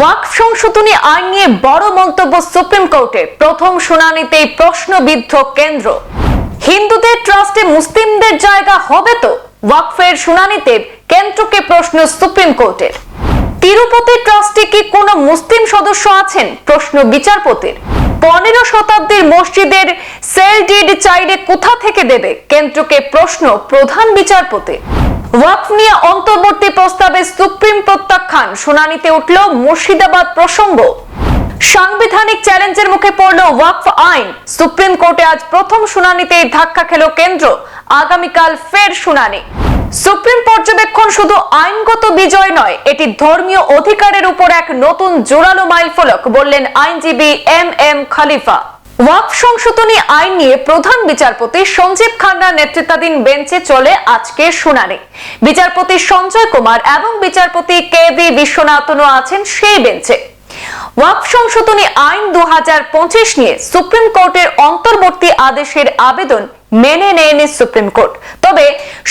ওয়াকফ সংশোধনী আইন নিয়ে বড় মন্তব্য সুপ্রিম কোর্টের প্রথম শুনানিতেই প্রশ্নবিদ্ধ কেন্দ্র। হিন্দুদের ট্রাস্টে মুসলিমদের জায়গা হবে তো? ওয়াকফের শুনানিতে কেন্দ্রকে প্রশ্ন সুপ্রিম কোর্টের। তিরুপতি ট্রাস্টে কি কোনো মুসলিম সদস্য আছেন? প্রশ্ন বিচারপতির। পনেরো শতাব্দীর মসজিদের সেল ডিড চাইলে কোথা থেকে দেবে? কেন্দ্রকে প্রশ্ন প্রধান বিচারপতি ওয়াকফ নিয়ে অন্তর্বর্তী প্রস্তাবে সুপ্রিম প্রত্যাখ্যান শুনানিতে উঠল মুর্শিদাবাদ প্রসঙ্গ। সাংবিধানিক চ্যালেঞ্জের মুখে পড়ল ওয়াকফ আইন। সুপ্রিম কোর্টে আজ প্রথম শুনানিতে ধাক্কা খেল কেন্দ্র। আগামীকাল ফের শুনানি। সুপ্রিম পর্যবেক্ষণ শুধু আইনগত বিজয় নয়, এটি ধর্মীয় অধিকারের উপর এক নতুন জোরালো মাইলফলক, বললেন আইনজীবী এম এম খালিফা। ওয়াকফ সংশোধনী আইন নিয়ে প্রধান বিচারপতি সঞ্জীব খান্নার নেতৃত্বাধীন বেঞ্চে চলে আজকের শুনানি। বিচারপতি সঞ্জয় কুমার এবং বিচারপতি কে ভি বিশ্বনাথনও আছেন সেই বেঞ্চে। ওয়াকফ সংশোধনী আইন দু হাজার পঁচিশ নিয়ে সুপ্রিম কোর্টের অন্তর্বর্তী আদেশের আবেদন মেনে নেয়নি সুপ্রিম কোর্ট। তবে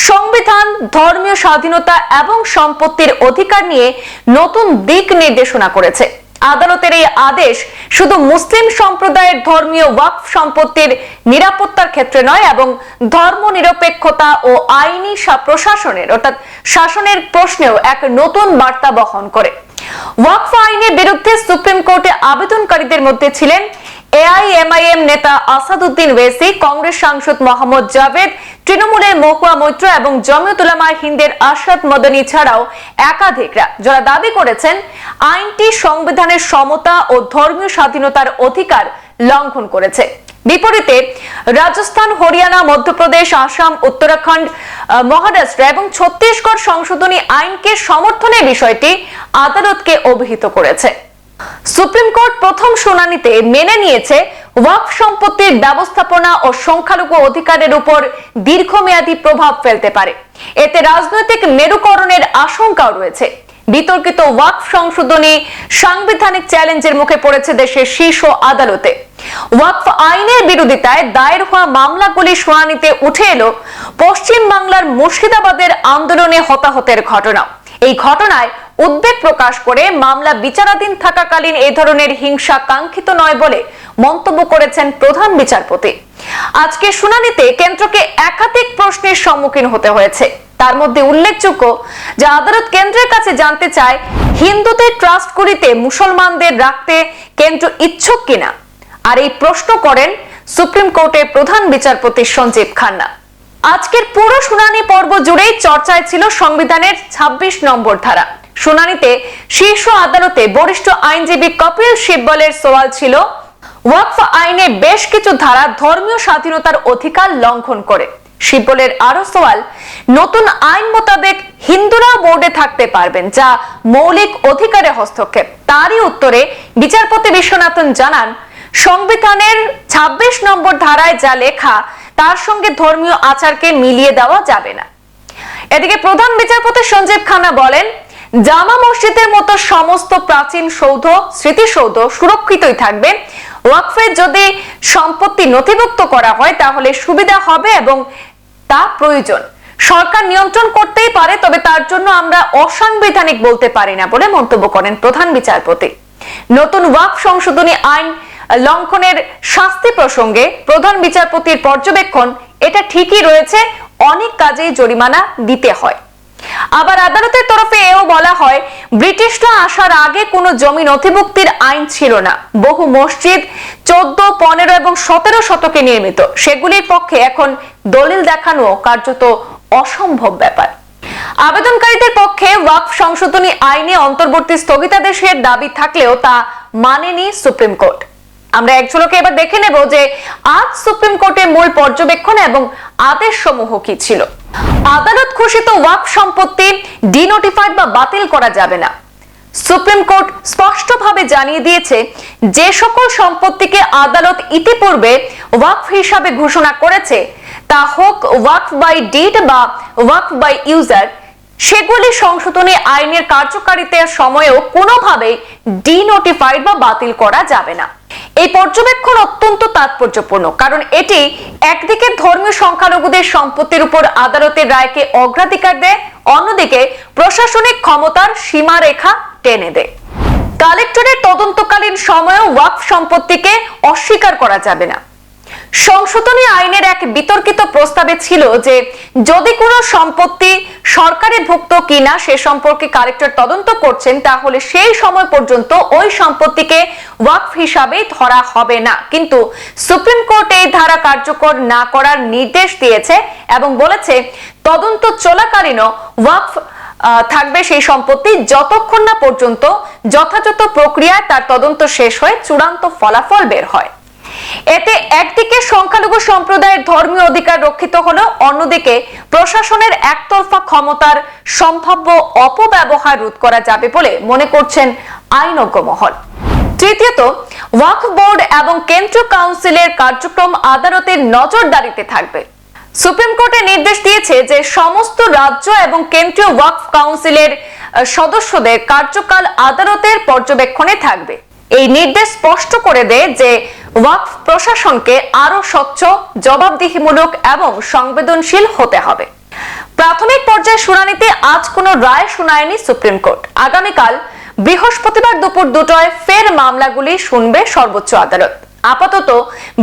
সংবিধান, ধর্মীয় স্বাধীনতা এবং সম্পত্তির অধিকার নিয়ে নতুন দিক নির্দেশনা করেছে। আদালতের এই আদেশ শুধু মুসলিম সম্প্রদায়ের ধর্মীয় ওয়াকফ সম্পত্তির নিরাপত্তার ক্ষেত্রে নয়, এবং ধর্ম নিরপেক্ষতা ও আইনি প্রশাসনের, অর্থাৎ শাসনের প্রশ্নেও এক নতুন বার্তা বহন করে। ওয়াকফ আইনের বিরুদ্ধে সুপ্রিম কোর্টে আবেদনকারীদের মধ্যে ছিলেন এআইএমআইএম নেতা আসাদুদ্দিন ওয়েসি, কংগ্রেস সাংসদ মোহাম্মদ জাভেদ, তৃণমূলের মহুয়া মৈত্র এবং জমিয়ত উলামা হিন্দের আশাদ মদনী ছাড়াও একাধিকরা, যারা দাবি করেছেন আইনটি সংবিধানের সমতা ও ধর্মীয় স্বাধীনতার অধিকার লঙ্ঘন করেছে। বিপরীতে, রাজস্থান, হরিয়ানা, মধ্যপ্রদেশ, আসাম, উত্তরাখণ্ড মহারাষ্ট্র এবং ছত্তিশগড় সংশোধনী আইনকে সমর্থনের বিষয়টি আদালতকে অভিহিত করেছে। সুপ্রিম কোর্ট প্রথম শুনানিতে মেনে নিয়েছে ওয়াকফ সম্পত্তির ব্যবস্থাপনা ও সংখ্যালঘু অধিকারের উপর দীর্ঘমেয়াদী প্রভাব ফেলতে পারে। এতে রাজনৈতিক মেরুকরণের আশঙ্কাও রয়েছে। বিতর্কিত ওয়াকফ সংশোধনী সাংবিধানিক চ্যালেঞ্জের মুখে পড়েছে দেশের শীর্ষ আদালতে। ওয়াকফ আইনের বিরোধিতায় দায়ের হওয়া মামলাগুলি শুনানিতে উঠে এলো পশ্চিম মুর্শিদাবাদের আন্দোলনে হতাহতের ঘটনা এই ঘটনায় উদ্বেগ প্রকাশ করে মামলা বিচারাধীন থাকাকালীন এই ধরনের হিংসা কাঙ্ক্ষিত নয় বলে মন্তব্য করেছেন প্রধান বিচারপতি। আজকে শুনানিতে কেন্দ্রকে একাধিক প্রশ্নের সম্মুখীন হতে হয়েছে। তার মধ্যে উল্লেখযোগ্য যে আদালত কেন্দ্রের কাছে জানতে চায়, হিন্দুদের ট্রাস্টগুলিতে মুসলমানদের রাখতে কেন্দ্র ইচ্ছুক কিনা? আর এই প্রশ্ন করেন সুপ্রিম কোর্টের প্রধান বিচারপতি সঞ্জীব খান্না। আজকের পুরো শুনানি পর্ব জুড়েই চর্চায় ছিল সংবিধানের ২৬ নম্বর ধারা। শুনানিতে শীর্ষ আদালতে বরিষ্ঠ আইনজীবী কপিল সিব্বলের সওয়াল ছিল, ওয়াকফ আইনে বেশ কিছু ধারা ধর্মীয় স্বাধীনতার অধিকার লঙ্ঘন করে। শিবলের আরও সওয়াল, নতুন আইন মোতাবেক হিন্দুরা বোর্ডে থাকতে পারবেন, যা মৌলিক অধিকারে হস্তক্ষেপ। তারই উত্তরে বিচারপতি বিশ্বনাথন জানান, সংবিধানের ২৬ নম্বর ধারায় যা লেখা তার সঙ্গে ধর্মীয় আচারকে মিলিয়ে দেওয়া যাবে না। এদিকে প্রধান বিচারপতি সঞ্জীব খান্না বলেন, জামা মসজিদের মতো সমস্ত প্রাচীন সৌধ, স্মৃতিসৌধ সুরক্ষিতই থাকবে। ওয়াকফে যদি সম্পত্তি নথিভুক্ত করা হয়, তাহলে সুবিধা হবে এবং তা প্রয়োজন। সরকার নিয়ন্ত্রণ করতেই পারে, তবে তার জন্য আমরা অসাংবিধানিক বলতে পারি না বলে মন্তব্য করেন প্রধান বিচারপতি। নতুন ওয়াকফ সংশোধনী আইন লঙ্ঘনের শাস্তি প্রসঙ্গে প্রধান বিচারপতির পর্যবেক্ষণ, এটা ঠিকই রয়েছে, অনেক কাজেই জরিমানা দিতে হয়। আবার আদালতের তরফে এও বলা হয় ব্রিটিশরা আসার আগে কোনো জমি নথিভুক্তির আইন ছিল না। বহু মসজিদ, চোদ্দ, পনেরো এবং সতেরো শতকে নির্মিত। সেগুলির পক্ষে এখন দলিল দেখানো কার্যত অসম্ভব ব্যাপার। আবেদনকারীদের পক্ষে ওয়াকফ সংশোধনী আইনে অন্তর্বর্তী স্থগিতাদেশের দাবি থাকলেও তা মানেনি সুপ্রিম কোর্ট। আমরা এক ঝলকে এবার দেখে নেব যে আজ সুপ্রিম কোর্টের মূল পর্যবেক্ষণ এবং আদেশ সমূহ কি ছিল। আদালত ঘোষিত ওয়াকফ সম্পত্তি ডিনোটিফাইড বা বাতিল করা যাবে না। সুপ্রিম কোর্ট স্পষ্টভাবে জানিয়ে দিয়েছে, যে সকল সম্পত্তিকে আদালত ইতিপূর্বে ওয়াকফ হিসাবে ঘোষণা করেছে, তা হোক ওয়াকফ বাই ডিড বা ওয়াকফ বাই ইউজার, সেগুলি সংশোধনী আইনের কার্যকারিতার সময়েও কোনোভাবেই ডিনোটিফাইড বা বাতিল করা যাবে না। এই পর্যবেক্ষণ অত্যন্ত তাৎপর্যপূর্ণ, কারণ এটি একদিকে ধর্মীয় সংখ্যালঘুদের সম্পত্তির উপর আদালতের রায়কে অগ্রাধিকার দেয়, অন্যদিকে প্রশাসনিক ক্ষমতার সীমারেখা টেনে দেয়। কালেক্টরের তদন্তকালীন সময়েও ওয়াকফ সম্পত্তিকে অস্বীকার করা যাবে না। সংশোধনী আইনের এক বিতর্কিত প্রস্তাবে ছিল যে যদি কোনো সম্পত্তি সরকারি ভুক্ত কিনা সে সম্পর্কে কালেক্টর তদন্ত করছেন, তাহলে সেই সময় পর্যন্ত ওই সম্পত্তিকে ওয়াকফ হিসাবেই ধরা হবে না। কিন্তু সুপ্রিম কোর্ট এই ধারা কার্যকর না করার নির্দেশ দিয়েছে এবং বলেছে তদন্ত চলাকালীনও ওয়াকফ থাকবে সেই সম্পত্তি যতক্ষণ না পর্যন্ত যথাযথ প্রক্রিয়ায় তার তদন্ত শেষ হয়ে চূড়ান্ত ফলাফল বের হয়। এতে একদিকে সংখ্যালঘু সম্প্রদায়ের ধর্মীয় অধিকার রক্ষিত হলো অন্যদিকে প্রশাসনের একতরফা ক্ষমতার সম্ভাব্য অপব্যবহার রোধ করা যাবে বলে মনে করছেন আইনজ্ঞ মহল। তৃতীয়ত ওয়াকফ বোর্ড এবং কেন্দ্রীয় কাউন্সিলের কার্যক্রম আদালতের নজরদারিতে থাকবে। সুপ্রিম কোর্টে নির্দেশ দিয়েছে যে সমস্ত রাজ্য এবং কেন্দ্রীয় ওয়াকফ কাউন্সিলের সদস্যদের কার্যকাল আদালতের পর্যবেক্ষণে থাকবে। এই নির্দেশ স্পষ্ট করে দেয় যে ওয়াকফ প্রশাসনকে আরও স্বচ্ছ, জবাবদিহিমূলক এবং সংবেদনশীল হতে হবে। প্রাথমিক পর্যায়ে শুনানিতে আজ কোনো রায় শুনায়নি সুপ্রিম কোর্ট। আগামীকাল বৃহস্পতিবার দুপুর দুটোয় ফের মামলাগুলি শুনবে সর্বোচ্চ আদালত। আপাতত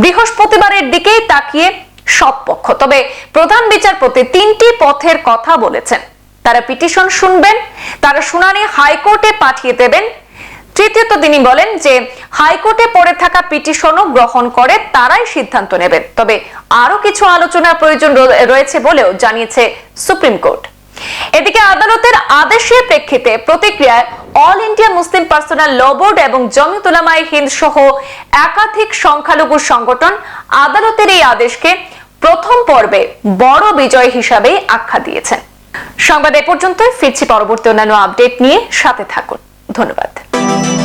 বৃহস্পতিবারের দিকেই তাকিয়ে সব পক্ষ। তবে প্রধান বিচারপতি তিনটি পথের কথা বলেছেন। তারা পিটিশন শুনবেন, তারা শুনানি হাইকোর্টে পাঠিয়ে দেবেন তৃতীয়ত তিনি বলেন যে, হাইকোর্টে পড়ে থাকা পিটিশনও গ্রহণ করে তারাই সিদ্ধান্ত নেবেন তবে আরও কিছু আলোচনার প্রয়োজন রয়েছে বলেও জানিয়েছে সুপ্রিম কোর্ট। এদিকে আদালতের আদেশের প্রেক্ষিতে প্রতিক্রিয়ায় All India Muslim Personal Law Board এবং জমিয়ত উলামায়ে হিন্দ সহ একাধিক সংখ্যালঘু সংগঠন আদালতের এই আদেশকে প্রথম পর্বে বড় বিজয় হিসাবে আখ্যা দিয়েছেন। সংবাদ এ পর্যন্ত ফিরছি পরবর্তী অন্যান্য আপডেট নিয়ে সাথে থাকুন। ধন্যবাদ। Thank you.